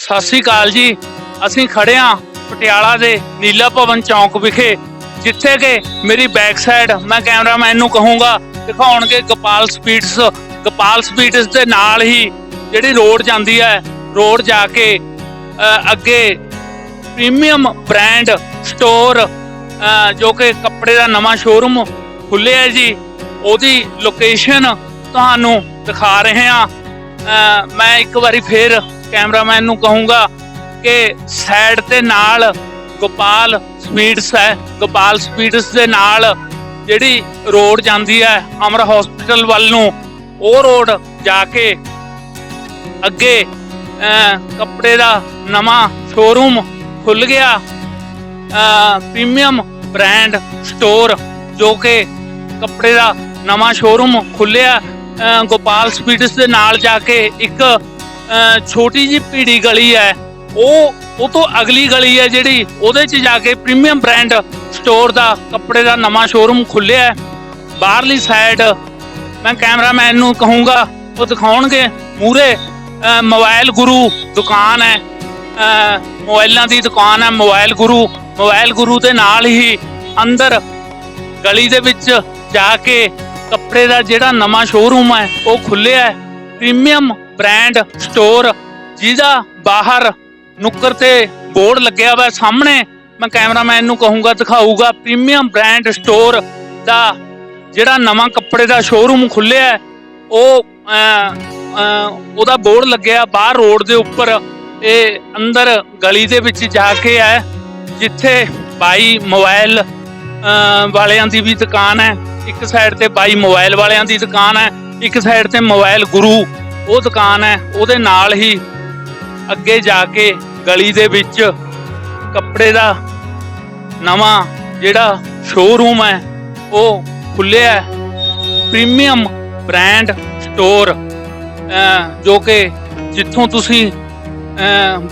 ਸਤਿ ਸ੍ਰੀ ਅਕਾਲ ਜੀ। ਅਸੀਂ ਖੜੇ ਹਾਂ ਪਟਿਆਲਾ ਦੇ ਨੀਲਾ ਭਵਨ ਚੌਂਕ ਵਿਖੇ, ਜਿੱਥੇ ਕਿ ਮੇਰੀ ਬੈਕ ਸਾਈਡ ਮੈਂ ਕੈਮਰਾਮੈਨ ਨੂੰ ਕਹੂੰਗਾ, ਦਿਖਾਉਣਗੇ ਗੋਪਾਲ ਸਪੀਡਸ। ਗੋਪਾਲ ਸਪੀਡਸ ਦੇ ਨਾਲ ਹੀ ਜਿਹੜੀ ਰੋਡ ਜਾਂਦੀ ਹੈ, ਰੋਡ ਜਾ ਕੇ ਅੱਗੇ ਪ੍ਰੀਮੀਅਮ ਬ੍ਰਾਂਡ ਸਟੋਰ ਜੋ ਕਿ ਕੱਪੜੇ ਦਾ ਨਵਾਂ ਸ਼ੋਰੂਮ ਖੁੱਲਿਆ ਜੀ। ਉਹਦੀ ਲੋਕੇਸ਼ਨ ਤੁਹਾਨੂੰ ਦਿਖਾ ਰਹੇ ਹਾਂ ਮੈਂ ਇੱਕ ਵਾਰੀ ਫੇਰ ਕੈਮਰਾਮੈਨ ਨੂੰ ਕਹੂੰਗਾ ਕਿ ਸਾਈਡ ਤੇ ਨਾਲ ਗੋਪਾਲ ਸਪੀਡਸ ਹੈ। ਗੋਪਾਲ ਸਪੀਡਸ ਦੇ ਨਾਲ ਜਿਹੜੀ ਰੋਡ ਜਾਂਦੀ ਹੈ, ਅਮਰ ਹਸਪੀਟਲ ਵੱਲ ਨੂੰ, ਉਹ ਰੋਡ ਜਾ ਕੇ ਅੱਗੇ ਕੱਪੜੇ ਦਾ ਨਵਾਂ ਸ਼ੋਰੂਮ ਖੁੱਲ ਗਿਆ। ਪ੍ਰੀਮੀਅਮ ਬ੍ਰਾਂਡ ਸਟੋਰ ਜੋ ਕਿ ਕੱਪੜੇ ਦਾ ਨਵਾਂ ਸ਼ੋਰੂਮ ਖੁੱਲਿਆ ਗੋਪਾਲ ਸਪੀਡਸ ਦੇ ਨਾਲ ਜਾ ਕੇ ਇੱਕ ਛੋਟੀ ਜੀ ਪੀੜੀ ਗਲੀ ਹੈ ਉਹ ਉਹ ਤੋਂ ਅਗਲੀ ਗਲੀ ਹੈ ਜਿਹੜੀ ਉਹਦੇ 'ਚ ਜਾ ਕੇ ਪ੍ਰੀਮੀਅਮ ਬ੍ਰਾਂਡ ਸਟੋਰ ਦਾ ਕੱਪੜੇ ਦਾ ਨਵਾਂ ਸ਼ੋਰੂਮ ਖੁੱਲਿਆ ਹੈ। ਬਾਹਰਲੀ ਸਾਈਡ ਮੈਂ ਕੈਮਰਾਮੈਨ ਨੂੰ ਕਹੂੰਗਾ ਉਹ ਦਿਖਾਉਣਗੇ ਮੂਰੇ ਮੋਬਾਈਲ ਗੁਰੂ ਦੁਕਾਨ ਹੈ। ਅ, ਮੋਬਾਈਲਾਂ ਦੀ ਦੁਕਾਨ ਹੈ ਮੋਬਾਈਲ ਗੁਰੂ ਮੋਬਾਈਲ ਗੁਰੂ ਦੇ ਨਾਲ ਹੀ ਅੰਦਰ ਗਲੀ ਦੇ ਵਿੱਚ ਜਾ ਕੇ ਕੱਪੜੇ ਦਾ ਜਿਹੜਾ ਨਵਾਂ ਸ਼ੋਰੂਮ ਹੈ ਉਹ ਖੁੱਲਿਆ ਹੈ। ਪ੍ਰੀਮੀਅਮ ਬ੍ਰਾਂਡ ਸਟੋਰ ਜਿਹਦਾ ਬਾਹਰ ਨੁੱਕਰ ਤੇ ਬੋਰਡ ਲੱਗਿਆ ਹੋਇਆ ਸਾਹਮਣੇ, ਮੈਂ ਕੈਮਰਾਮੈਨ ਨੂੰ ਕਹੂੰਗਾ, ਦਿਖਾਊਗਾ ਪ੍ਰੀਮੀਅਮ ਬ੍ਰਾਂਡ ਸਟੋਰ ਦਾ ਜਿਹੜਾ ਨਵਾਂ ਕੱਪੜੇ ਦਾ ਸ਼ੋਰੂਮ ਖੁੱਲਿਆ ਉਹ ਉਹਦਾ ਬੋਰਡ ਲੱਗਿਆ ਬਾਹਰ ਰੋਡ ਦੇ ਉੱਪਰ ਇਹ ਅੰਦਰ ਗਲੀ ਦੇ ਵਿੱਚ ਜਾ ਕੇ ਹੈ, ਜਿੱਥੇ ਬਾਈ ਮੋਬਾਈਲ ਵਾਲਿਆਂ ਦੀ ਵੀ ਦੁਕਾਨ ਹੈ, ਇੱਕ ਸਾਈਡ ਤੇ ਬਾਈ ਮੋਬਾਈਲ ਵਾਲਿਆਂ ਦੀ ਦੁਕਾਨ ਹੈ, ਇੱਕ ਸਾਈਡ ਤੇ ਮੋਬਾਈਲ ਗੁਰੂ ਉਹ ਦੁਕਾਨ ਹੈ, ਉਹਦੇ ਨਾਲ ਹੀ ਅੱਗੇ ਜਾ ਕੇ ਗਲੀ ਦੇ ਵਿੱਚ ਕੱਪੜੇ ਦਾ ਨਵਾਂ ਜਿਹੜਾ ਸ਼ੋਰੂਮ ਹੈ, ਉਹ ਖੁੱਲਿਆ ਹੈ। ਪ੍ਰੀਮੀਅਮ ਬ੍ਰਾਂਡ ਸਟੋਰ ਜੋ ਕਿ ਜਿੱਥੋਂ ਤੁਸੀਂ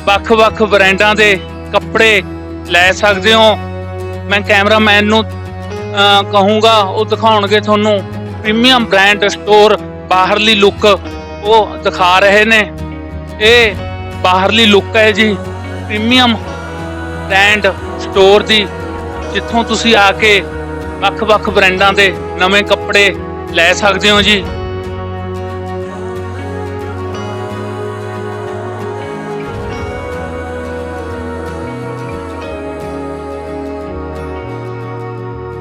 ਵੱਖ-ਵੱਖ ਬ੍ਰਾਂਡਾਂ ਦੇ ਕੱਪੜੇ ਲੈ ਸਕਦੇ ਹੋ। ਮੈਂ ਕੈਮਰਾਮੈਨ ਨੂੰ ਕਹੂੰਗਾ, ਉਹ ਦਿਖਾਉਣਗੇ ਤੁਹਾਨੂੰ। ਪ੍ਰੀਮੀਅਮ ਬ੍ਰਾਂਡ ਸਟੋਰ ਬਾਹਰਲੀ ਲੁੱਕ ਉਹ ਦਿਖਾ ਰਹੇ ਨੇ। ਇਹ ਬਾਹਰਲੀ ਲੁੱਕ ਹੈ ਜੀ। ਪ੍ਰੀਮੀਅਮ ਬ੍ਰਾਂਡ ਸਟੋਰ ਦੀ, ਜਿੱਥੋਂ ਤੁਸੀਂ ਆ ਕੇ ਵੱਖ-ਵੱਖ ਬ੍ਰਾਂਡਾਂ ਦੇ ਨਵੇਂ ਕੱਪੜੇ ਲੈ ਸਕਦੇ ਹੋ ਜੀ।